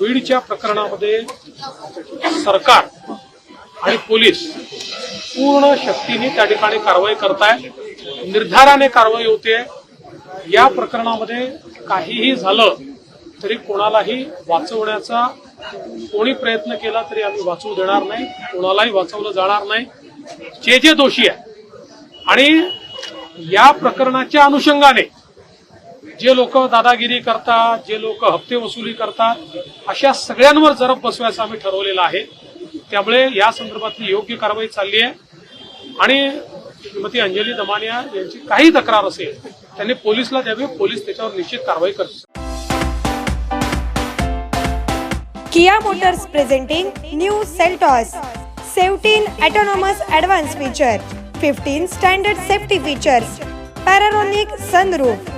बीडच्या प्रकरणामध्ये सरकार आणि पोलीस पूर्ण शक्तीने त्या ठिकाणी कारवाई करताय निर्धाराने कारवाई होते. या प्रकरणामध्ये काहीही झालं तरी कोणालाही वाचवण्याचा कोणी प्रयत्न केला तरी आम्ही वाचवू देणार नाही कोणालाही वाचवलं जाणार नाही. जे जे दोषी आहे आणि या प्रकरणाच्या अनुषंगाने जे लोक दादागिरी करतात जे लोक हप्ते वसुली करतात अशा सगळ्यांवर जरब बसवायचं आम्ही ठरवलेलं आहे. त्यामुळे या संदर्भातली योग्य कारवाई चालली आहे. आणि श्रीमती अंजली दमानिया यांची काही तक्रार असेल त्यांनी पोलिसला द्यावी पोलीस त्याच्यावर निश्चित कारवाई करतील. Kia Motors presenting new Seltos 17 autonomous advanced feature 15 standard safety features panoramic sunroof.